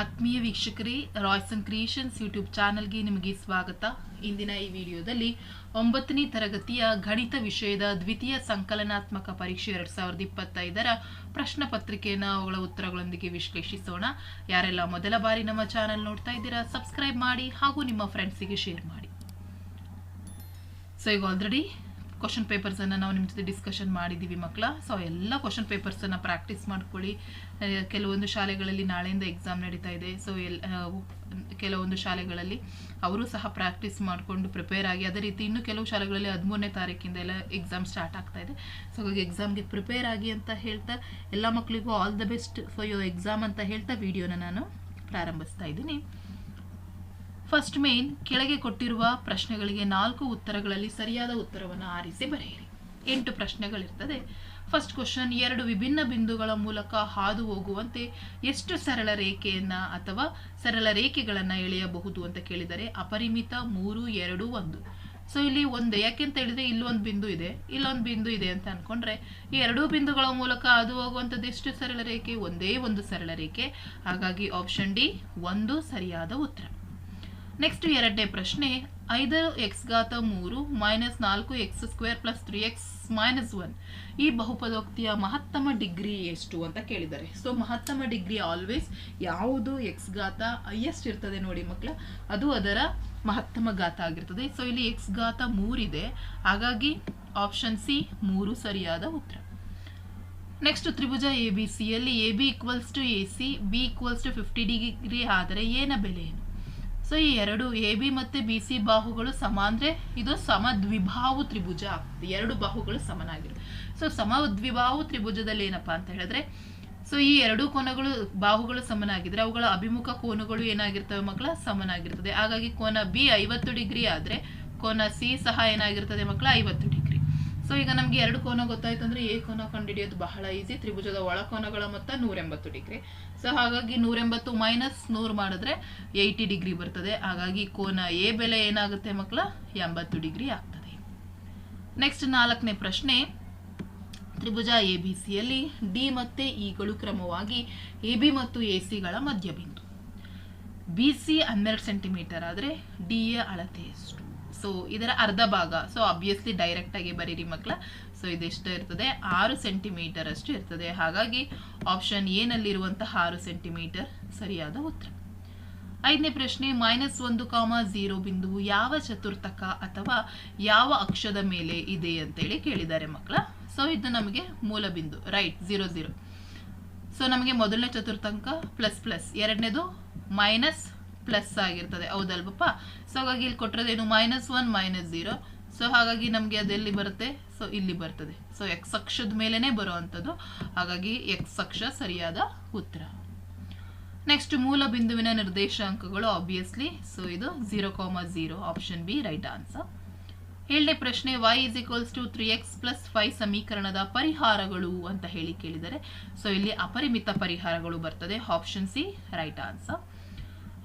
ಆತ್ಮೀಯ ವೀಕ್ಷಕರೇ Royson creations YouTube ಚಾನಲ್ಗೆ ನಿಮಗೆ ಸ್ವಾಗತ. ಇಂದಿನ ಈ ವಿಡಿಯೋದಲ್ಲಿ ಒಂಬತ್ತನೇ ತರಗತಿಯ ಗಣಿತ ವಿಷಯದ ದ್ವಿತೀಯ ಸಂಕಲನಾತ್ಮಕ ಪರೀಕ್ಷೆ ಎರಡ್ ಸಾವಿರದ ಇಪ್ಪತ್ತೈದರ ಪ್ರಶ್ನೆ ಪತ್ರಿಕೆಯನ್ನು ಅವುಗಳ ಉತ್ತರಗಳೊಂದಿಗೆ ವಿಶ್ಲೇಷಿಸೋಣ. ಯಾರೆಲ್ಲ ಮೊದಲ ಬಾರಿ ನಮ್ಮ ಚಾನಲ್ ನೋಡ್ತಾ ಇದ್ದೀರಾ ಸಬ್ಸ್ಕ್ರೈಬ್ ಮಾಡಿ ಹಾಗೂ ನಿಮ್ಮ ಫ್ರೆಂಡ್ಸಿಗೆ ಶೇರ್ ಮಾಡಿ. ಸೊ ಈಗ ಆಲ್ರೆಡಿ ಕ್ವಶನ್ ಪೇಪರ್ಸನ್ನು ನಾವು ನಿಮ್ಮ ಜೊತೆ ಡಿಸ್ಕಷನ್ ಮಾಡಿದ್ದೀವಿ ಮಕ್ಕಳ ಸೊ ಎಲ್ಲ ಕ್ವಶನ್ ಪೇಪರ್ಸನ್ನು ಪ್ರಾಕ್ಟೀಸ್ ಮಾಡ್ಕೊಳ್ಳಿ. ಕೆಲವೊಂದು ಶಾಲೆಗಳಲ್ಲಿ ನಾಳೆಯಿಂದ ಎಕ್ಸಾಮ್ ನಡೀತಾ ಇದೆ. ಸೊ ಎಲ್ ಕೆಲವೊಂದು ಶಾಲೆಗಳಲ್ಲಿ ಅವರು ಸಹ ಪ್ರಾಕ್ಟೀಸ್ ಮಾಡಿಕೊಂಡು ಪ್ರಿಪೇರ್ ಆಗಿ, ಅದೇ ರೀತಿ ಇನ್ನೂ ಕೆಲವು ಶಾಲೆಗಳಲ್ಲಿ ಹದಿಮೂರನೇ ತಾರೀಕಿಂದ ಎಲ್ಲ ಎಕ್ಸಾಮ್ ಸ್ಟಾರ್ಟ್ ಆಗ್ತಾ ಇದೆ. ಸೊ ಹಾಗಾಗಿ ಎಕ್ಸಾಮ್ಗೆ ಪ್ರಿಪೇರ್ ಆಗಿ ಅಂತ ಹೇಳ್ತಾ, ಎಲ್ಲ ಮಕ್ಕಳಿಗೂ all the best for your exam ಅಂತ ಹೇಳ್ತಾ ವಿಡಿಯೋನ ನಾನು ಪ್ರಾರಂಭಿಸ್ತಾ ಇದ್ದೀನಿ. ಫಸ್ಟ್ ಮೇನ್ ಕೆಳಗೆ ಕೊಟ್ಟಿರುವ ಪ್ರಶ್ನೆಗಳಿಗೆ ನಾಲ್ಕು ಉತ್ತರಗಳಲ್ಲಿ ಸರಿಯಾದ ಉತ್ತರವನ್ನು ಆರಿಸಿ ಬರೆಯಿರಿ. ಎಂಟು ಪ್ರಶ್ನೆಗಳಿರ್ತದೆ. ಫಸ್ಟ್ ಕ್ವಶನ್ ಎರಡು ವಿಭಿನ್ನ ಬಿಂದುಗಳ ಮೂಲಕ ಹಾದು ಹೋಗುವಂತೆ ಎಷ್ಟು ಸರಳ ರೇಖೆಯನ್ನ ಅಥವಾ ಸರಳ ರೇಖೆಗಳನ್ನು ಎಳೆಯಬಹುದು ಅಂತ ಕೇಳಿದರೆ ಅಪರಿಮಿತ ಮೂರು, ಎರಡು, ಒಂದು. ಸೊ ಇಲ್ಲಿ ಒಂದು ಯಾಕೆಂತ ಹೇಳಿದ್ರೆ ಇಲ್ಲೊಂದು ಬಿಂದು ಇದೆ. ಇಲ್ಲೊಂದು ಬಿಂದು ಇದೆ ಅಂತ ಅನ್ಕೊಂಡ್ರೆ ಈ ಎರಡೂ ಬಿಂದುಗಳ ಮೂಲಕ ಹಾದು ಹೋಗುವಂಥದ್ದು ಎಷ್ಟು ಸರಳ ರೇಖೆ? ಒಂದೇ ಒಂದು ಸರಳ ರೇಖೆ. ಹಾಗಾಗಿ ಆಪ್ಷನ್ ಡಿ ಒಂದು ಸರಿಯಾದ ಉತ್ತರ. ನೆಕ್ಸ್ಟ್ ಎರಡನೇ ಪ್ರಶ್ನೆ ಐದು ಎಕ್ಸ್ ಘಾತ ಮೂರು ಮೈನಸ್ ನಾಲ್ಕು x square plus three x minus one ಈ ಬಹುಪದೋಕ್ತಿಯ ಮಹತ್ತಮ ಡಿಗ್ರಿ ಎಷ್ಟು ಅಂತ ಕೇಳಿದ್ದಾರೆ. ಸೊ ಮಹತ್ತಮ ಡಿಗ್ರಿ ಆಲ್ವೇಸ್ ಯಾವುದು ಎಕ್ಸ್ ಘಾತ ಹೈಯೆಸ್ಟ್ ಇರ್ತದೆ ನೋಡಿ ಮಕ್ಕಳ. ಅದು ಅದರ ಮಹತ್ತಮ ಘಾತ ಆಗಿರ್ತದೆ. ಸೊ ಇಲ್ಲಿ ಎಕ್ಸ್ ಘಾತ ಮೂರಿದೆ. ಹಾಗಾಗಿ ಆಪ್ಷನ್ ಸಿ ಮೂರು ಸರಿಯಾದ ಉತ್ತರ. ನೆಕ್ಸ್ಟ್ ತ್ರಿಭುಜ ಎ ಬಿ ಸಿಯಲ್ಲಿ A B equals to A C B equals to fifty degree ಆದರೆ ಏನ ಬೆಲೆ ಏನು? ಸೊ ಈ ಎರಡು ಎ ಬಿ ಮತ್ತು ಬಿ ಸಿ ಬಾಹುಗಳು ಸಮ ಅಂದರೆ ಇದು ಸಮ ದ್ವಿಭಾವು ತ್ರಿಭುಜ. ಆಗ್ತದೆ ಎರಡು ಬಾಹುಗಳು ಸಮನಾಗಿರುತ್ತೆ. ಸೊ ಸಮ ದ್ವಿಬಾಹು ತ್ರಿಭುಜದಲ್ಲಿ ಏನಪ್ಪ ಅಂತ ಹೇಳಿದ್ರೆ ಸೊ ಈ ಎರಡು ಕೋನಗಳು ಬಾಹುಗಳು ಸಮನಾಗಿದ್ರೆ ಅವುಗಳ ಅಭಿಮುಖ ಕೋನಗಳು ಏನಾಗಿರ್ತವೆ ಮಕ್ಕಳ? ಸಮನಾಗಿರ್ತದೆ. ಹಾಗಾಗಿ ಕೋನ ಬಿ ಐವತ್ತು ಡಿಗ್ರಿ ಆದರೆ ಕೋನ ಸಿ ಸಹ ಏನಾಗಿರ್ತದೆ ಮಕ್ಕಳ? ಐವತ್ತು ಡಿಗ್ರಿ. ಸೊ ಈಗ ನಮಗೆ ಎರಡು ಕೋನ ಗೊತ್ತಾಯ್ತು ಅಂದ್ರೆ ಎ ಕೋನ ಕಂಡುಹಿಡಿಯೋದು ಬಹಳ ಈಸಿ ತ್ರಿಭುಜದ ಒಳ ಕೋನಗಳ ಮೊತ್ತ ನೂರೆಂಬತ್ತು ಡಿಗ್ರಿ ಸೊ ಹಾಗಾಗಿ ನೂರೆಂಬತ್ತು ಮೈನಸ್ ನೂರು ಮಾಡಿದ್ರೆ ಏಯ್ಟಿ ಡಿಗ್ರಿ ಬರ್ತದೆ. ಹಾಗಾಗಿ ಕೋನ ಎ ಬೆಲೆ ಏನಾಗುತ್ತೆ ಮಕ್ಕಳ ಎಂಬತ್ತು ಡಿಗ್ರಿ ಆಗ್ತದೆ. ನೆಕ್ಸ್ಟ್ ನಾಲ್ಕನೇ ಪ್ರಶ್ನೆ. ತ್ರಿಭುಜ ಎ ಬಿ ಸಿಯಲ್ಲಿ ಡಿ ಮತ್ತೆ ಇಗಳು ಕ್ರಮವಾಗಿ ಎ ಬಿ ಮತ್ತು ಎ ಸಿಗಳ ಮಧ್ಯಬಿಂದು. ಬಿ ಸಿ ಹನ್ನೆರಡು ಸೆಂಟಿಮೀಟರ್ ಆದರೆ ಡಿ ಯ ಅಳತೆ ಎಷ್ಟು? ಸೊ ಇದರ ಅರ್ಧ ಭಾಗ. ಸೊ ಅಬ್ವಿಯಸ್ಲಿ ಡೈರೆಕ್ಟ್ ಆಗಿ ಬರೀರಿ ಮಕ್ಕಳ ಸೊ ಇದೆಷ್ಟು ಇರ್ತದೆ? ಆರು ಸೆಂಟಿಮೀಟರ್ ಅಷ್ಟು ಇರ್ತದೆ. ಹಾಗಾಗಿ ಆಪ್ಷನ್ ಏನಲ್ಲಿರುವಂತಹ ಆರು ಸೆಂಟಿಮೀಟರ್ ಸರಿಯಾದ ಉತ್ತರ. ಐದನೇ ಪ್ರಶ್ನೆ ಮೈನಸ್ ಒಂದು ಕಾಮ ಜೀರೋ ಬಿಂದು ಯಾವ ಚತುರ್ಥಕ ಅಥವಾ ಯಾವ ಅಕ್ಷದ ಮೇಲೆ ಇದೆ ಅಂತೇಳಿ ಕೇಳಿದ್ದಾರೆ ಮಕ್ಕಳ ಸೊ ಇದು ನಮಗೆ ಮೂಲ ಬಿಂದು. ರೈಟ್ ಝೀರೋ ಝೀರೋ ಸೊ ನಮಗೆ ಮೊದಲನೇ ಚತುರ್ಥಕ ಪ್ಲಸ್ ಪ್ಲಸ್ ಎರಡನೇದು ಮೈನಸ್ ಪ್ಲಸ್ ಆಗಿರ್ತದೆ. ಹೌದಲ್ವಪ್ಪ? ಸೊ ಹಾಗಾಗಿ ಇಲ್ಲಿ ಕೊಟ್ಟಿರೋದೇನು minus one minus zero so ಹಾಗಾಗಿ ನಮಗೆ ಅದೆಲ್ಲಿ ಬರುತ್ತೆ? ಸೊ ಇಲ್ಲಿ ಬರ್ತದೆ. ಸೊ ಎಕ್ಸ್ ಅಕ್ಷದ ಮೇಲೇ ಬರುವಂಥದ್ದು. ಹಾಗಾಗಿ ಎಕ್ಸ್ ಅಕ್ಷ ಸರಿಯಾದ ಉತ್ತರ. ನೆಕ್ಸ್ಟ್ ಮೂಲ ಬಿಂದುವಿನ ನಿರ್ದೇಶಾಂಕಗಳು ಆಬ್ವಿಯಸ್ಲಿ ಸೊ ಇದು zero comma zero option B right answer ಏಳನೇ ಪ್ರಶ್ನೆ Y is equals to three X plus five ಸಮೀಕರಣದ ಪರಿಹಾರಗಳು ಅಂತ ಹೇಳಿ ಕೇಳಿದರೆ. ಸೊ ಇಲ್ಲಿ ಅಪರಿಮಿತ ಪರಿಹಾರಗಳು ಬರ್ತದೆ. Option C right answer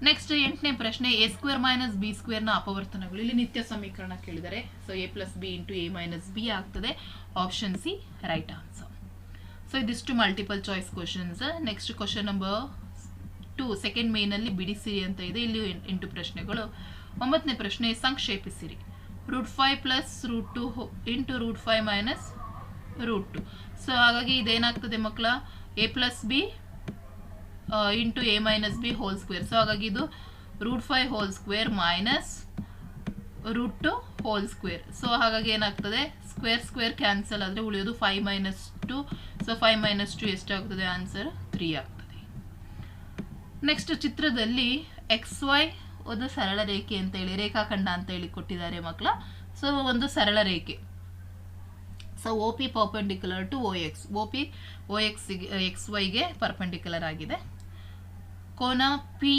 next ಎಂಟನೇ ಪ್ರಶ್ನೆ ಎ ಸ್ಕ್ವೇರ್ ಮೈನಸ್ ಬಿ ಸ್ಕ್ವೇರ್ನ ಅಪವರ್ತನಗಳು. ಇಲ್ಲಿ ನಿತ್ಯ ಸಮೀಕರಣ ಕೇಳಿದರೆ so A plus B into A minus B ಆಗ್ತದೆ. Option C right answer so ಇದಿಷ್ಟು multiple choice questions next question number two second ಮೇನಲ್ಲಿ ಬಿಡಿಸಿರಿ ಅಂತ ಇದೆ. ಇಲ್ಲಿ ಎಂಟು ಪ್ರಶ್ನೆಗಳು. ಒಂಬತ್ತನೇ ಪ್ರಶ್ನೆ, ಸಂಕ್ಷೇಪಿಸಿರಿ. Root five plus root two into root five minus root two so ಹಾಗಾಗಿ ಇದೇನಾಗ್ತದೆ ಮಕ್ಕಳ? A plus B into A minus B whole square so ಹಾಗಾಗಿ ಇದು root five whole square minus root two whole square so ಹಾಗಾಗಿ ಏನಾಗ್ತದೆ? Square square cancel ಆದರೆ ಉಳಿಯೋದು five minus two so five minus two ಎಷ್ಟಾಗ್ತದೆ? ಆನ್ಸರ್ ತ್ರೀ ಆಗ್ತದೆ. Next ಚಿತ್ರದಲ್ಲಿ X Y ಒಂದು ಸರಳ ರೇಖೆ ಅಂತ ಹೇಳಿ, ರೇಖಾಖಂಡ ಅಂತ ಹೇಳಿ ಕೊಟ್ಟಿದ್ದಾರೆ ಮಕ್ಕಳ. ಸೊ ಒಂದು ಸರಳ ರೇಖೆ. So O P perpendicular to O X O P O X X ವೈಗೆ perpendicular ಆಗಿದೆ. ಕೋನ ಪಿ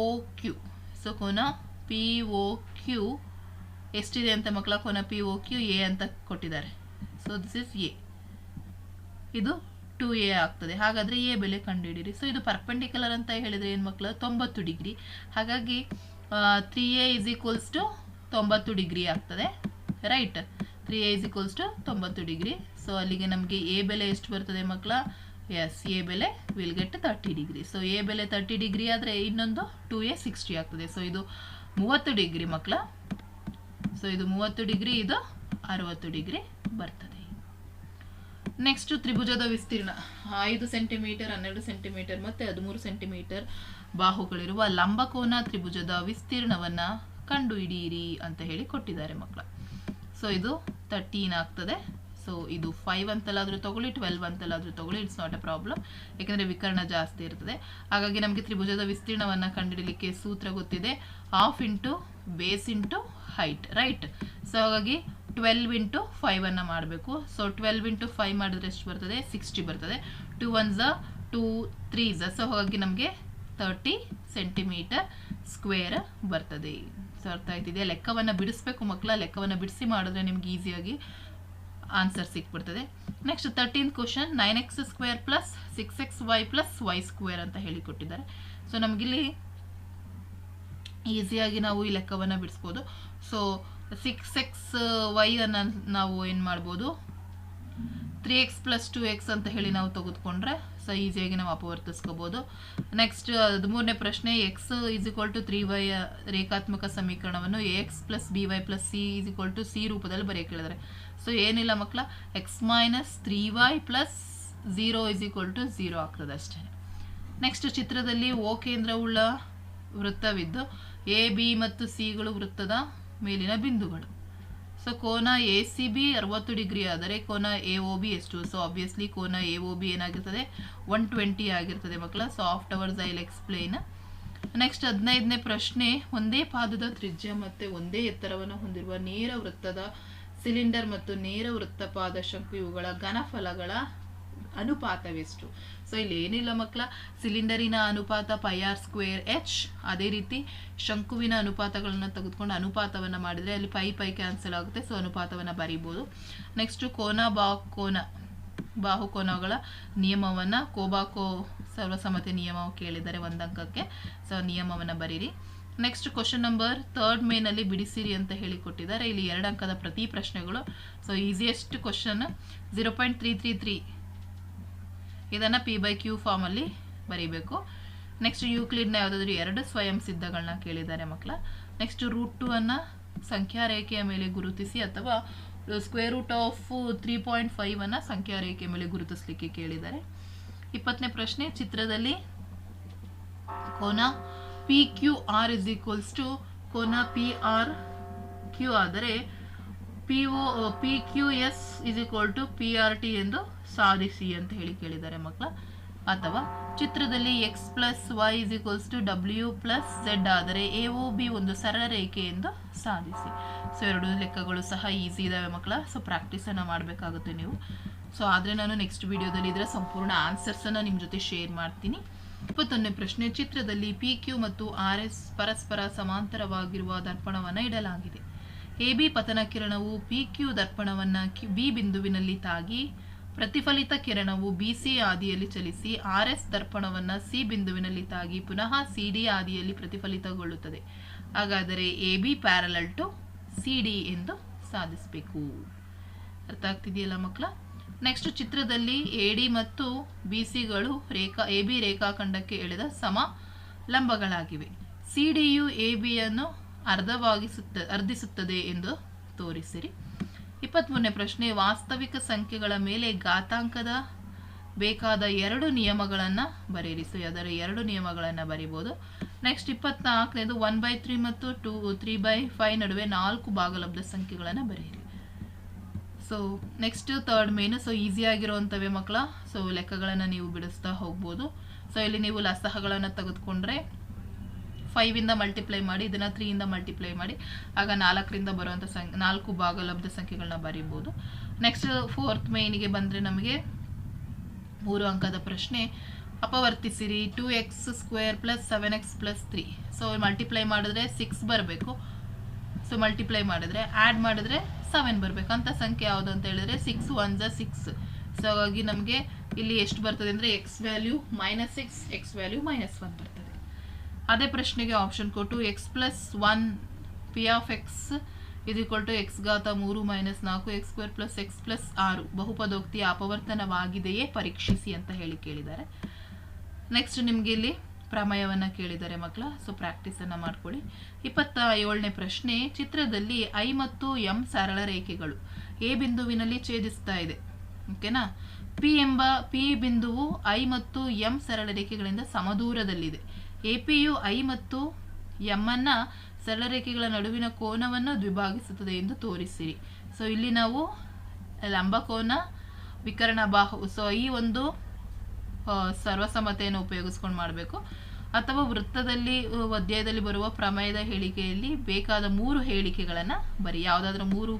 ಒ ಕ್ಯೂ ಸೊ ಕೋನ ಪಿ ಒ ಕ್ಯೂ ಎಷ್ಟಿದೆ ಅಂತ ಮಕ್ಕಳ? ಕೋನ ಪಿ ಒ ಕ್ಯೂ ಎ ಅಂತ ಕೊಟ್ಟಿದ್ದಾರೆ. ಸೊ ದಿಸ್ ಇಸ್ ಎ ಇದು ಟು ಎ ಆಗ್ತದೆ. ಹಾಗಾದರೆ ಎ ಬೆಲೆ ಕಂಡುಹಿಡಿಯಿರಿ. ಸೊ ಇದು ಪರ್ಪೆಂಡಿಕ್ಯುಲರ್ ಅಂತ ಹೇಳಿದರೆ ಏನು ಮಕ್ಕಳು ತೊಂಬತ್ತು ಡಿಗ್ರಿ. ಹಾಗಾಗಿ three A is equals to ತೊಂಬತ್ತು ಡಿಗ್ರಿ ಆಗ್ತದೆ. Right three A is equals to ತೊಂಬತ್ತು ಡಿಗ್ರಿ. ಸೊ ಅಲ್ಲಿಗೆ ನಮಗೆ ಎ ಬೆಲೆ ಎಷ್ಟು ಬರ್ತದೆ ಮಕ್ಕಳ? ಎಸ್ ಎ ಬೆಲೆ will get thirty degree so A ಬೆಲೆ ತರ್ಟಿ ಡಿಗ್ರಿ ಆದರೆ ಇನ್ನೊಂದು ಟು ಎ ಸಿಕ್ಸ್ಟಿ ಆಗ್ತದೆ. ಸೊ ಇದು ಮೂವತ್ತು ಡಿಗ್ರಿ ಮಕ್ಕಳ. ಸೊ ಇದು ಮೂವತ್ತು ಡಿಗ್ರಿ ಇದು ಅರವತ್ತು ಡಿಗ್ರಿ ಬರ್ತದೆ. ನೆಕ್ಸ್ಟ್ ತ್ರಿಭುಜದ ವಿಸ್ತೀರ್ಣ. ಐದು ಸೆಂಟಿಮೀಟರ್ ಹನ್ನೆರಡು ಸೆಂಟಿಮೀಟರ್ ಮತ್ತು ಹದಿಮೂರು ಸೆಂಟಿಮೀಟರ್ ಬಾಹುಗಳಿರುವ ಲಂಬಕೋನ ತ್ರಿಭುಜದ ವಿಸ್ತೀರ್ಣವನ್ನು ಕಂಡುಹಿಡಿಯಿರಿ ಅಂತ ಹೇಳಿ ಕೊಟ್ಟಿದ್ದಾರೆ ಮಕ್ಕಳ. ಸೊ ಇದು ತರ್ಟೀನ್ ಆಗ್ತದೆ. ಸೊ ಇದು ಫೈವ್ ಅಂತಲ್ಲಾದರೂ ತಗೊಳ್ಳಿ ಟ್ವೆಲ್ವ್ ಅಂತಲ್ಲಾದರೂ ತಗೊಳ್ಳಿ ಇಟ್ಸ್ ನಾಟ್ ಎ ಪ್ರಾಬ್ಲಮ್ ಯಾಕೆಂದರೆ ವಿಕರ್ಣ ಜಾಸ್ತಿ ಇರ್ತದೆ. ಹಾಗಾಗಿ ನಮಗೆ ತ್ರಿಭುಜದ ವಿಸ್ತೀರ್ಣವನ್ನು ಕಂಡುಹಿಡಲಿಕ್ಕೆ ಸೂತ್ರ ಗೊತ್ತಿದೆ. Half into base into height right so ಹಾಗಾಗಿ ಟ್ವೆಲ್ವ್ ಇಂಟು ಫೈವನ್ನು ಮಾಡಬೇಕು. ಸೊ ಟ್ವೆಲ್ವ್ ಇಂಟು ಫೈವ್ ಮಾಡಿದ್ರೆ ಎಷ್ಟು ಬರ್ತದೆ? ಸಿಕ್ಸ್ಟಿ ಬರ್ತದೆ. ಟೂ ಒನ್ ಟೂ ತ್ರೀ ಝ ಸೊ ಹಾಗಾಗಿ ನಮಗೆ ತರ್ಟಿ ಸೆಂಟಿಮೀಟರ್ ಸ್ಕ್ವೇರ್ ಬರ್ತದೆ. ಸೊ ಅರ್ಥ ಆಯ್ತಿದೆ? ಲೆಕ್ಕವನ್ನು ಬಿಡಿಸ್ಬೇಕು ಮಕ್ಕಳ ಲೆಕ್ಕವನ್ನು ಬಿಡಿಸಿ ಮಾಡಿದ್ರೆ ನಿಮ್ಗೆ ಈಸಿಯಾಗಿ answer ಸಿಕ್ಬಿಡ್ತದೆ. Next thirteen question nine X square plus six X Y plus Y square ಅಂತ ಹೇಳಿ ಕೊಟ್ಟಿದ್ದಾರೆ. ಸೊ ನಮಗಿಲ್ಲಿ ಈಸಿಯಾಗಿ ನಾವು ಈ ಲೆಕ್ಕವನ್ನು ಬಿಡಿಸ್ಬೋದು. ಸೊ ಸಿಕ್ಸ್ ಎಕ್ಸ್ ವೈ ಅನ್ನು ನಾವು ಏನು ಮಾಡ್ಬೋದು? Three X plus two X ಅಂತ ಹೇಳಿ ನಾವು ತೆಗೆದುಕೊಂಡ್ರೆ ಸೊ ಈಸಿಯಾಗಿ ನಾವು ಅಪವರ್ತಿಸ್ಕೋಬೋದು. ನೆಕ್ಸ್ಟ್ ಹದಿಮೂರನೇ ಪ್ರಶ್ನೆ X is equal to three Y ರೇಖಾತ್ಮಕ ಸಮೀಕರಣವನ್ನು A X plus B Y plus C is equal to C ರೂಪದಲ್ಲಿ ಬರೆಯೋಕೆ ಹೇಳಿದರೆ ಸೊ ಏನಿಲ್ಲ ಮಕ್ಕಳ X minus three Y plus zero is equal to zero ಆಗ್ತದೆ ಅಷ್ಟೇ. ನೆಕ್ಸ್ಟ್ ಚಿತ್ರದಲ್ಲಿ ಓ ಕೇಂದ್ರವುಳ್ಳ ವೃತ್ತವಿದ್ದು ಎ ಬಿ ಮತ್ತು ಸಿಗಳು ವೃತ್ತದ ಮೇಲಿನ ಬಿಂದುಗಳು. ಸೊ ಕೋನ ಎ ಸಿ ಬಿ ಅರವತ್ತು ಡಿಗ್ರಿ ಆದರೆ ಕೋನ ಎ ಒ ಬಿ ಎಷ್ಟು? ಸೊ ಆಬ್ವಿಯಸ್ಲಿ ಕೋನ ಎ ಒ ಬಿ ಏನಾಗಿರ್ತದೆ? ಒನ್ ಟ್ವೆಂಟಿ ಆಗಿರ್ತದೆ ಮಕ್ಕಳ. So aft hours I explain next ಹದಿನೈದನೇ ಪ್ರಶ್ನೆ, ಒಂದೇ ಪಾದದ ತ್ರಿಜ್ಯ ಮತ್ತು ಒಂದೇ ಎತ್ತರವನ್ನು ಹೊಂದಿರುವ ನೇರ ವೃತ್ತದ ಸಿಲಿಂಡರ್ ಮತ್ತು ನೇರ ವೃತ್ತಪಾದ ಶಂಕು ಇವುಗಳ ಘನಫಲಗಳ ಅನುಪಾತವೆಷ್ಟು? ಸೊ ಇಲ್ಲಿ ಏನಿಲ್ಲ ಮಕ್ಕಳ ಸಿಲಿಂಡರಿನ ಅನುಪಾತ ಪೈ ಆರ್ ಸ್ಕ್ವೇರ್ ಎಚ್ ಅದೇ ರೀತಿ ಶಂಕುವಿನ ಅನುಪಾತಗಳನ್ನು ತೆಗೆದುಕೊಂಡು ಅನುಪಾತವನ್ನು ಮಾಡಿದರೆ ಅಲ್ಲಿ ಪೈ ಪೈ ಕ್ಯಾನ್ಸಲ್ ಆಗುತ್ತೆ ಸೊ ಅನುಪಾತವನ್ನು ಬರೀಬೋದು. ನೆಕ್ಸ್ಟು ಕೋನ ಬಾ ಕೋನ ಬಾಹುಕೋನಗಳ ನಿಯಮವನ್ನು, ಕೋಬಾಕೋ ಸರ್ವಸಮ್ಮತಿ ನಿಯಮ ಕೇಳಿದ್ದಾರೆ ಒಂದು ಅಂಕಕ್ಕೆ ಸೊ ನಿಯಮವನ್ನು ಬರೀರಿ. ನೆಕ್ಸ್ಟ್ ಕ್ವಶನ್ ನಂಬರ್ ಥರ್ಡ್ ಮೇನಲ್ಲಿ ಬಿಡಿಸಿರಿ ಅಂತ ಹೇಳಿ ಕೊಟ್ಟಿದ್ದಾರೆ ಇಲ್ಲಿ ಎರಡು ಅಂಕದ ಪ್ರತಿ ಪ್ರಶ್ನೆಗಳು so easiest question zero point three three three ಇದನ್ನು ಪಿ ಬೈ ಕ್ಯೂ ಫಾರ್ಮಲ್ಲಿ ಬರೀಬೇಕು. ನೆಕ್ಸ್ಟ್ ಯೂಕ್ಲಿಡ್ನ ಯಾವುದಾದ್ರೂ ಎರಡು ಸ್ವಯಂ ಸಿದ್ಧಗಳನ್ನ ಕೇಳಿದ್ದಾರೆ ಮಕ್ಕಳ. ನೆಕ್ಸ್ಟ್ ರೂಟ್ ಟು ಅನ್ನು ಸಂಖ್ಯಾ ರೇಖೆಯ ಮೇಲೆ ಗುರುತಿಸಿ ಅಥವಾ square root of three point five ಅನ್ನು ಸಂಖ್ಯಾ ರೇಖೆಯ ಮೇಲೆ ಗುರುತಿಸಲಿಕ್ಕೆ ಕೇಳಿದ್ದಾರೆ. ಇಪ್ಪತ್ತನೇ ಪ್ರಶ್ನೆ, ಚಿತ್ರದಲ್ಲಿ ಕೋನ P Q R is equals to ಕೋನ ಪಿ ಆರ್ ಕ್ಯೂ ಆದರೆ P O P Q S is equal to P R T ಎಂದು ಸಾಧಿಸಿ ಅಂತ ಹೇಳಿ ಕೇಳಿದ್ದಾರೆ ಮಕ್ಕಳ. ಅಥವಾ ಚಿತ್ರದಲ್ಲಿ X plus Y is equals to W plus Z ಆದರೆ ಎ ಒ ಬಿ ಒಂದು ಸರಳ ರೇಖೆ ಎಂದು ಸಾಧಿಸಿ. ಸೊ ಎರಡು ಲೆಕ್ಕಗಳು ಸಹ ಈಸಿ ಇದ್ದಾವೆ ಮಕ್ಕಳ. ಸೊ ಪ್ರಾಕ್ಟೀಸನ್ನು ಮಾಡಬೇಕಾಗುತ್ತೆ ನೀವು. ಸೊ ಆದರೆ ನಾನು ನೆಕ್ಸ್ಟ್ ವಿಡಿಯೋದಲ್ಲಿ ಇದರ ಸಂಪೂರ್ಣ ಆನ್ಸರ್ಸನ್ನು ನಿಮ್ಮ ಜೊತೆ ಶೇರ್ ಮಾಡ್ತೀನಿ. ಇಪ್ಪತ್ತೊಂದನೇ ಪ್ರಶ್ನೆ, ಚಿತ್ರದಲ್ಲಿ ಪಿ ಕ್ಯೂ ಮತ್ತು ಆರ್ ಎಸ್ ಪರಸ್ಪರ ಸಮಾಂತರವಾಗಿರುವ ದರ್ಪಣವನ್ನು ಇಡಲಾಗಿದೆ. ಎ ಬಿ ಪತನ ಕಿರಣವು ಪಿ ಕ್ಯೂ ದರ್ಪಣವನ್ನು ಬಿ ಬಿಂದುವಿನಲ್ಲಿ ತಾಗಿ ಪ್ರತಿಫಲಿತ ಕಿರಣವು ಬಿಸಿ ಆದಿಯಲ್ಲಿ ಚಲಿಸಿ ಆರ್ ಎಸ್ ದರ್ಪಣವನ್ನು ಸಿ ಬಿಂದುವಿನಲ್ಲಿ ತಾಗಿ ಪುನಃ ಸಿ ಡಿ ಆದಿಯಲ್ಲಿ ಪ್ರತಿಫಲಿತಗೊಳ್ಳುತ್ತದೆ. ಹಾಗಾದರೆ A B parallel to C D ಎಂದು ಸಾಧಿಸಬೇಕು. ಅರ್ಥ ಆಗ್ತಿದೆಯಲ್ಲ ಮಕ್ಕಳ? ನೆಕ್ಸ್ಟ್ ಚಿತ್ರದಲ್ಲಿ ಎ ಡಿ ಮತ್ತು ಬಿ ಸಿಗಳು ರೇಖಾ, ಎ ಬಿ ರೇಖಾಖಂಡಕ್ಕೆ ಎಳೆದ ಸಮ ಲಂಬಗಳಾಗಿವೆ. ಸಿ ಡಿಯು ಎ ಬಿಯನ್ನು ಅರ್ಧವಾಗಿಸುತ್ತ, ಅರ್ಧಿಸುತ್ತದೆ ಎಂದು ತೋರಿಸಿರಿ. ಇಪ್ಪತ್ತ್ಮೂರನೇ ಪ್ರಶ್ನೆ, ವಾಸ್ತವಿಕ ಸಂಖ್ಯೆಗಳ ಮೇಲೆ ಘಾತಾಂಕದ ಬೇಕಾದ ಎರಡು ನಿಯಮಗಳನ್ನು ಬರೀರಿ ಸೊ ಅದರ ಎರಡು ನಿಯಮಗಳನ್ನು ಬರೀಬೋದು. ನೆಕ್ಸ್ಟ್ ಇಪ್ಪತ್ನಾಲ್ಕನೇದು ಒನ್ ಬೈ ತ್ರೀ ಮತ್ತು ಟೂ ತ್ರೀ ಬೈ ಫೈವ್ ನಡುವೆ ನಾಲ್ಕು ಭಾಗಲಬ್ಧ ಸಂಖ್ಯೆಗಳನ್ನು ಬರೀರಿ ಸೊ ನೆಕ್ಸ್ಟ್ ತರ್ಡ್ ಮೇನು ಸೊ ಈಸಿ ಆಗಿರುವಂಥವೇ ಮಕ್ಕಳ ಸೊ ಲೆಕ್ಕಗಳನ್ನು ನೀವು ಬಿಡಿಸ್ತಾ ಹೋಗ್ಬೋದು. ಸೊ ಇಲ್ಲಿ ನೀವು ಲಸಹಗಳನ್ನು ತೆಗೆದುಕೊಂಡ್ರೆ ಫೈವಿಂದ ಮಲ್ಟಿಪ್ಲೈ ಮಾಡಿ, ಇದನ್ನು ತ್ರೀಯಿಂದ ಮಲ್ಟಿಪ್ಲೈ ಮಾಡಿ, ಆಗ ನಾಲ್ಕರಿಂದ ಬರುವಂಥ ಸಂಖ್ಯೆ ನಾಲ್ಕು ಭಾಗಲಬ್ಧ ಸಂಖ್ಯೆಗಳನ್ನ ಬರಿಬೋದು. ನೆಕ್ಸ್ಟ್ ಫೋರ್ತ್ ಮೇನಿಗೆ ಬಂದರೆ ನಮಗೆ ಮೂರು ಅಂಕದ ಪ್ರಶ್ನೆ, ಅಪವರ್ತಿಸಿರಿ two X square plus seven X plus three so multiply ಮಾಡಿದ್ರೆ ಸಿಕ್ಸ್ ಬರಬೇಕು. ಸೊ ಮಲ್ಟಿಪ್ಲೈ ಮಾಡಿದ್ರೆ ಆ್ಯಡ್ ಮಾಡಿದ್ರೆ ಸೆವೆನ್ ಬರಬೇಕು. ಅಂತ ಸಂಖ್ಯೆ ಯಾವುದು ಅಂತ ಹೇಳಿದ್ರೆ ಸಿಕ್ಸ್ ಒನ್ ಝ ಸಿಕ್ಸ್ ಸೊ ಹಾಗಾಗಿ ನಮಗೆ ಇಲ್ಲಿ ಎಷ್ಟು ಬರ್ತದೆ ಅಂದರೆ X value minus six X value minus one ಬರ್ತದೆ. ಅದೇ ಪ್ರಶ್ನೆಗೆ ಆಪ್ಷನ್ ಕೊಟ್ಟು X plus one P of X ಇದು ಈಕ್ವಲ್ ಟು ಎಕ್ಸ್ ಘಾತ ಮೂರು ಮೈನಸ್ ನಾಲ್ಕು X square plus X plus ಆರು. ಬಹುಪದೋಕ್ತಿಯ ಅಪವರ್ತನವಾಗಿದೆಯೇ ಪರೀಕ್ಷಿಸಿ ಅಂತ ಹೇಳಿ ಕೇಳಿದ್ದಾರೆ. ನೆಕ್ಸ್ಟ್ ನಿಮಗೆ ಇಲ್ಲಿ ಪ್ರಮೇಯವನ್ನು ಕೇಳಿದ್ದಾರೆ ಮಕ್ಕಳ ಸೊ ಪ್ರಾಕ್ಟೀಸನ್ನು ಮಾಡ್ಕೊಳ್ಳಿ. ಇಪ್ಪತ್ತ ಏಳನೇ ಪ್ರಶ್ನೆ, ಚಿತ್ರದಲ್ಲಿ ಐ ಮತ್ತು ಎಂ ಸರಳ ರೇಖೆಗಳು ಎ ಬಿಂದುವಿನಲ್ಲಿ ಛೇದಿಸ್ತಾ ಇದೆ. ಓಕೆನಾ ಪಿ ಎಂಬ ಪಿ ಬಿಂದುವು ಐ ಮತ್ತು ಎಂ ಸರಳ ರೇಖೆಗಳಿಂದ ಸಮದೂರದಲ್ಲಿದೆ. ಎ ಪಿಯು ಐ ಮತ್ತು ಎಂ ಅನ್ನ ಸರಳ ರೇಖೆಗಳ ನಡುವಿನ ಕೋನವನ್ನು ದ್ವಿಭಾಗಿಸುತ್ತದೆ ಎಂದು ತೋರಿಸಿರಿ. ಸೊ ಇಲ್ಲಿ ನಾವು ಲಂಬಕೋನ ವಿಕರಣ ಬಾಹು ಸೊ ಈ ಒಂದು ಸರ್ವಸಮ್ಮತೆಯನ್ನು ಉಪಯೋಗಿಸ್ಕೊಂಡು ಮಾಡಬೇಕು. ಅಥವಾ ವೃತ್ತದಲ್ಲಿ ಅಧ್ಯಾಯದಲ್ಲಿ ಬರುವ ಪ್ರಮೇಯದ ಹೇಳಿಕೆಯಲ್ಲಿ ಬೇಕಾದ ಮೂರು ಹೇಳಿಕೆಗಳನ್ನು ಬರಿ, ಯಾವುದಾದ್ರೂ ಮೂರು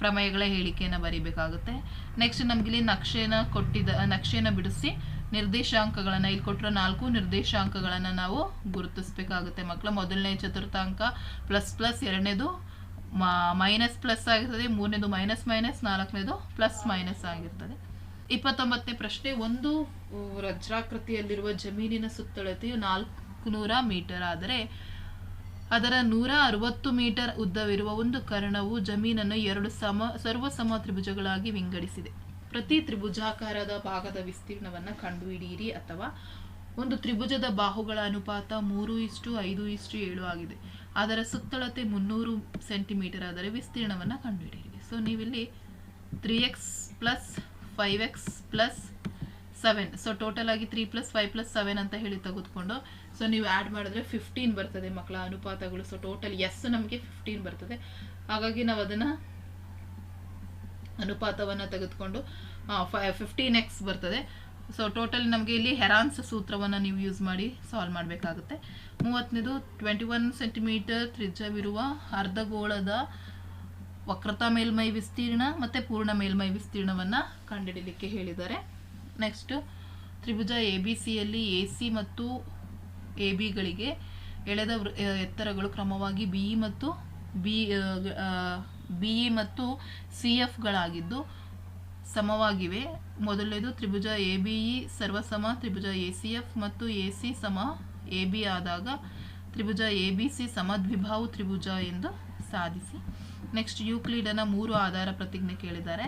ಪ್ರಮೇಯಗಳ ಹೇಳಿಕೆಯನ್ನು ಬರಿಬೇಕಾಗುತ್ತೆ. ನೆಕ್ಸ್ಟ್ ನಮಗಿಲ್ಲಿ ನಕ್ಷೆನ ಕೊಟ್ಟಿದ್ದ, ನಕ್ಷೆನ ಬಿಡಿಸಿ ನಿರ್ದೇಶಾಂಕಗಳನ್ನು ಇಲ್ಲಿ ಕೊಟ್ಟರೆ ನಾಲ್ಕು ನಿರ್ದೇಶಾಂಕಗಳನ್ನು ನಾವು ಗುರುತಿಸಬೇಕಾಗುತ್ತೆ. ಮಕ್ಕಳ ಮೊದಲನೇ ಚತುರ್ಥಾಂಕ ಪ್ಲಸ್ ಪ್ಲಸ್ ಎರಡನೇದು ಮೈನಸ್ ಪ್ಲಸ್ ಆಗಿರ್ತದೆ, ಮೂರನೇದು ಮೈನಸ್ ಮೈನಸ್ ನಾಲ್ಕನೇದು ಪ್ಲಸ್ ಮೈನಸ್ ಆಗಿರ್ತದೆ. ಇಪ್ಪತ್ತೊಂಬತ್ತನೇ ಪ್ರಶ್ನೆ, ಒಂದು ರಜ್ರಾಕೃತಿಯಲ್ಲಿರುವ ಜಮೀನಿನ ಸುತ್ತಳತೆಯು ನಾಲ್ಕುನೂರ ಮೀಟರ್ ಆದರೆ ಅದರ ನೂರ ಅರವತ್ತು ಮೀಟರ್ ಉದ್ದವಿರುವ ಒಂದು ಕರ್ಣವು ಜಮೀನನ್ನು ಎರಡು ಸಮ, ಸರ್ವಸಮ ತ್ರಿಭುಜಗಳಾಗಿ ವಿಂಗಡಿಸಿದೆ. ಪ್ರತಿ ತ್ರಿಭುಜಾಕಾರದ ಭಾಗದ ವಿಸ್ತೀರ್ಣವನ್ನು ಕಂಡುಹಿಡಿಯಿರಿ ಅಥವಾ ಒಂದು ತ್ರಿಭುಜದ ಬಾಹುಗಳ ಅನುಪಾತ ಮೂರು ಇಷ್ಟು ಐದು ಇಷ್ಟು ಏಳು ಆಗಿದೆ. ಅದರ ಸುತ್ತಳತೆ ಮುನ್ನೂರು ಸೆಂಟಿಮೀಟರ್ ಆದರೆ ವಿಸ್ತೀರ್ಣವನ್ನು ಕಂಡುಹಿಡಿಯಿರಿ. ಸೊ ನೀವಿಲ್ಲಿ three X plus five X plus seven so total ಆಗಿ three plus five plus seven ಅಂತ ಹೇಳಿ ತೆಗೆದುಕೊಂಡು ಸೊ ನೀವು ಆ್ಯಡ್ ಮಾಡಿದ್ರೆ ಫಿಫ್ಟೀನ್ ಬರ್ತದೆ ಮಕ್ಕಳ ಅನುಪಾತಗಳು. ಸೊ ಟೋಟಲ್ ಎಸ್ ನಮಗೆ ಫಿಫ್ಟೀನ್ ಬರ್ತದೆ. ಹಾಗಾಗಿ ನಾವು ಅದನ್ನು ಅನುಪಾತವನ್ನು ತೆಗೆದುಕೊಂಡು ಫಿಫ್ಟೀನ್ ಎಕ್ಸ್ ಬರ್ತದೆ. ಸೊ ಟೋಟಲ್ ನಮಗೆ ಇಲ್ಲಿ ಹೆರಾನ್ಸ್ ಸೂತ್ರವನ್ನು ನೀವು ಯೂಸ್ ಮಾಡಿ ಸಾಲ್ವ್ ಮಾಡಬೇಕಾಗುತ್ತೆ. ಮೂವತ್ತನೇದು ಟ್ವೆಂಟಿ ಒನ್ ಸೆಂಟಿಮೀಟರ್ ತ್ರಿಜ್ಯವಿರುವ ಅರ್ಧಗೋಳದ ವಕ್ರತಾ ಮೇಲ್ಮೈ ವಿಸ್ತೀರ್ಣ ಮತ್ತು ಪೂರ್ಣ ಮೇಲ್ಮೈ ವಿಸ್ತೀರ್ಣವನ್ನು ಕಂಡುಹಿಡಲಿಕ್ಕೆ ಹೇಳಿದ್ದಾರೆ. ನೆಕ್ಸ್ಟು ತ್ರಿಭುಜ ಎ ಬಿ ಸಿಯಲ್ಲಿ ಎ ಸಿ ಮತ್ತು ಎ ಬಿಗಳಿಗೆ ಎಳೆದ ಎತ್ತರಗಳು ಕ್ರಮವಾಗಿ ಬಿ ಮತ್ತು ಬಿ ಬಿ ಇ ಮತ್ತು ಸಿ ಎಫ್ಗಳಾಗಿದ್ದು ಸಮವಾಗಿವೆ. ಮೊದಲನೇದು ತ್ರಿಭುಜ ಎ ಬಿ ಸರ್ವಸಮ, ತ್ರಿಭುಜ ಎ ಸಿ ಎಫ್ ಮತ್ತು ಎ ಸಿ ಸಮ, ಎ ಬಿ ಆದಾಗ ತ್ರಿಭುಜ ಎ ಬಿ ಸಿ ಸಮದ್ವಿಭಾವು ತ್ರಿಭುಜ ಎಂದು ಸಾಧಿಸಿ. ನೆಕ್ಸ್ಟ್ ಯೂಕ್ಲಿಡನ ಮೂರು ಆಧಾರ ಪ್ರತಿಜ್ಞೆ ಕೇಳಿದ್ದಾರೆ.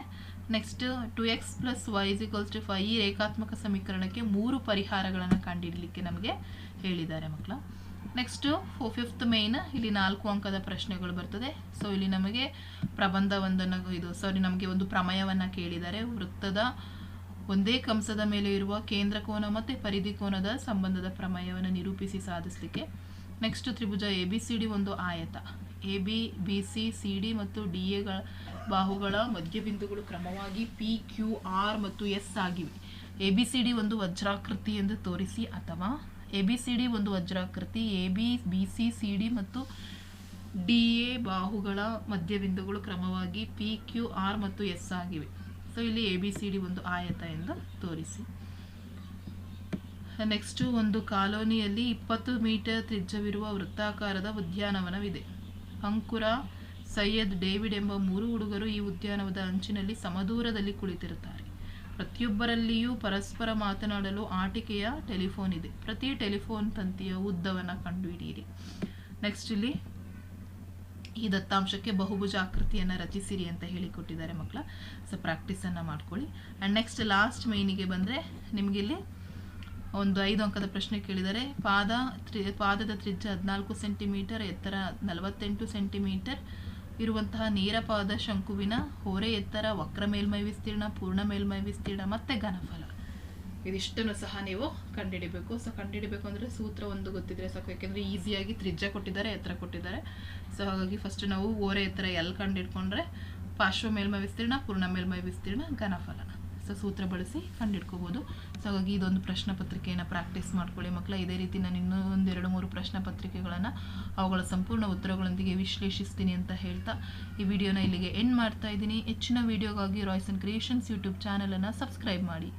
Next two X plus Y is two five ಈ ರೇಖಾತ್ಮಕ ಸಮೀಕರಣಕ್ಕೆ ಮೂರು ಪರಿಹಾರಗಳನ್ನು ಕಂಡುಹಿಡಲಿಕ್ಕೆ ನಮಗೆ ಹೇಳಿದ್ದಾರೆ ಮಕ್ಕಳ. ನೆಕ್ಸ್ಟು ಫಿಫ್ತ್ ಮೇನ್ ಇಲ್ಲಿ ನಾಲ್ಕು ಅಂಕದ ಪ್ರಶ್ನೆಗಳು ಬರ್ತದೆ. ಸೊ ಇಲ್ಲಿ ನಮಗೆ ಪ್ರಬಂಧ ಒಂದನ್ನು ಇದು ಸಾರಿ ನಮಗೆ ಒಂದು ಪ್ರಮೇಯವನ್ನು ಕೇಳಿದ್ದಾರೆ. ವೃತ್ತದ ಒಂದೇ ಕಂಸದ ಮೇಲೆ ಇರುವ ಕೇಂದ್ರ ಕೋನ ಮತ್ತು ಪರಿಧಿ ಕೋನದ ಸಂಬಂಧದ ಪ್ರಮೇಯವನ್ನು ನಿರೂಪಿಸಿ ಸಾಧಿಸಲಿಕ್ಕೆ. ನೆಕ್ಸ್ಟ್ ತ್ರಿಭುಜ ಎ ಬಿ ಸಿ ಡಿ ಒಂದು ಆಯತ. A B B C C D ಮತ್ತು ಡಿ ಎಗಳ ಬಾಹುಗಳ ಮಧ್ಯಬಿಂದುಗಳು ಕ್ರಮವಾಗಿ ಪಿ ಕ್ಯೂ ಆರ್ ಮತ್ತು ಎಸ್ ಆಗಿವೆ. ಎ ಬಿ ಸಿ ಡಿ ಒಂದು ವಜ್ರಾಕೃತಿ ಎಂದು ತೋರಿಸಿ ಅಥವಾ ಎ ಬಿ ಸಿ ಡಿ ಒಂದು ವಜ್ರಾಕೃತಿ A B B C C D ಮತ್ತು ಡಿ ಎ ಬಾಹುಗಳ ಮಧ್ಯಬಿಂದುಗಳು ಕ್ರಮವಾಗಿ ಪಿ ಕ್ಯೂ ಆರ್ ಮತ್ತು ಎಸ್ ಆಗಿವೆ. ಸೊ ಇಲ್ಲಿ ಎ ಬಿ ಸಿ ಡಿ ಒಂದು ಆಯತ ಎಂದು ತೋರಿಸಿ. ನೆಕ್ಸ್ಟು ಒಂದು ಕಾಲೋನಿಯಲ್ಲಿ ಇಪ್ಪತ್ತು ಮೀಟರ್ ತ್ರಿಜ್ಯವಿರುವ ವೃತ್ತಾಕಾರದ ಉದ್ಯಾನವನವಿದೆ. ಅಂಕುರ ಸೈಯದ್ ಡೇವಿಡ್ ಎಂಬ ಮೂರು ಹುಡುಗರು ಈ ಉದ್ಯಾನವದ ಅಂಚಿನಲ್ಲಿ ಸಮದೂರದಲ್ಲಿ ಕುಳಿತಿರುತ್ತಾರೆ. ಪ್ರತಿಯೊಬ್ಬರಲ್ಲಿಯೂ ಪರಸ್ಪರ ಮಾತನಾಡಲು ಆಟಿಕೆಯ ಟೆಲಿಫೋನ್ ಇದೆ. ಪ್ರತಿ ಟೆಲಿಫೋನ್ ತಂತಿಯ ಉದ್ದವನ್ನು ಕಂಡುಹಿಡಿಯಿರಿ. ನೆಕ್ಸ್ಟ್ ಇಲ್ಲಿ ಈ ದತ್ತಾಂಶಕ್ಕೆ ಬಹುಭುಜ ಆಕೃತಿಯನ್ನು ರಚಿಸಿರಿ ಅಂತ ಹೇಳಿಕೊಟ್ಟಿದ್ದಾರೆ ಮಕ್ಕಳ. ಸೊ ಪ್ರಾಕ್ಟೀಸನ್ನು ಮಾಡ್ಕೊಳ್ಳಿ. ಆ್ಯಂಡ್ ನೆಕ್ಸ್ಟ್ ಲಾಸ್ಟ್ ಮೈನಿಗೆ ಬಂದರೆ ನಿಮಗಿಲ್ಲಿ ಒಂದು ಐದು ಅಂಕದ ಪ್ರಶ್ನೆ ಕೇಳಿದರೆ ಪಾದ ತ್ರಿ, ಪಾದದ ತ್ರಿಜ್ಯ ಹದಿನಾಲ್ಕು ಸೆಂಟಿಮೀಟರ್ ಎತ್ತರ ನಲವತ್ತೆಂಟು ಸೆಂಟಿಮೀಟರ್ ಇರುವಂತಹ ನೇರಪಾದ ಶಂಕುವಿನ ಹೊರೆ ಎತ್ತರ, ವಕ್ರ ಮೇಲ್ಮೈ ವಿಸ್ತೀರ್ಣ, ಪೂರ್ಣ ಮೇಲ್ಮೈ ವಿಸ್ತೀರ್ಣ, ಮತ್ತೆ ಘನಫಲ. ಇದಿಷ್ಟನ್ನು ಸಹ ನೀವು ಕಂಡುಹಿಡಿಬೇಕು ಸೊ ಕಂಡುಹಿಡಿಬೇಕು ಅಂದರೆ ಸೂತ್ರ ಒಂದು ಗೊತ್ತಿದ್ರೆ ಸಾಕು. ಯಾಕೆಂದರೆ ಈಸಿಯಾಗಿ ತ್ರಿಜ್ಯ ಕೊಟ್ಟಿದ್ದಾರೆ, ಎತ್ತರ ಕೊಟ್ಟಿದ್ದಾರೆ. ಸೊ ಹಾಗಾಗಿ ಫಸ್ಟ್ ನಾವು ಓರೆ ಎತ್ತರ ಎಲ್ ಕಂಡುಹಿಡ್ಕೊಂಡ್ರೆ ಪಾರ್ಶ್ವ ಮೇಲ್ಮೈ ವಿಸ್ತೀರ್ಣ, ಪೂರ್ಣ ಮೇಲ್ಮೈ ವಿಸ್ತೀರ್ಣ, ಘನಫಲ. ಸೊ ಸೂತ್ರ ಬಳಸಿ ಕಂಡುಹಿಡ್ಕೋಬೋದು ಸೊ ಹಾಗಾಗಿ ಇದೊಂದು ಪ್ರಶ್ನೆ ಪತ್ರಿಕೆಯನ್ನು ಪ್ರಾಕ್ಟೀಸ್ ಮಾಡ್ಕೊಳ್ಳಿ. ಮಕ್ಕಳ ಇದೇ ರೀತಿ ನಾನು ಇನ್ನೂ ಎರಡು ಮೂರು ಪ್ರಶ್ನೆ ಪತ್ರಿಕೆಗಳನ್ನು ಅವುಗಳ ಸಂಪೂರ್ಣ ಉತ್ತರಗಳೊಂದಿಗೆ ವಿಶ್ಲೇಷಿಸ್ತೀನಿ ಅಂತ ಹೇಳ್ತಾ ಈ ವಿಡಿಯೋನ ಇಲ್ಲಿಗೆ ಎಂಡ್ ಮಾಡ್ತಾ ಇದ್ದೀನಿ. ಹೆಚ್ಚಿನ ವಿಡಿಯೋಗಾಗಿ ರಾಯ್ಸ್ ಅಂಡ್ ಕ್ರಿಯೇಷನ್ಸ್ ಯೂಟ್ಯೂಬ್ ಚಾನಲನ್ನು ಸಬ್ಸ್ಕ್ರೈಬ್ ಮಾಡಿ.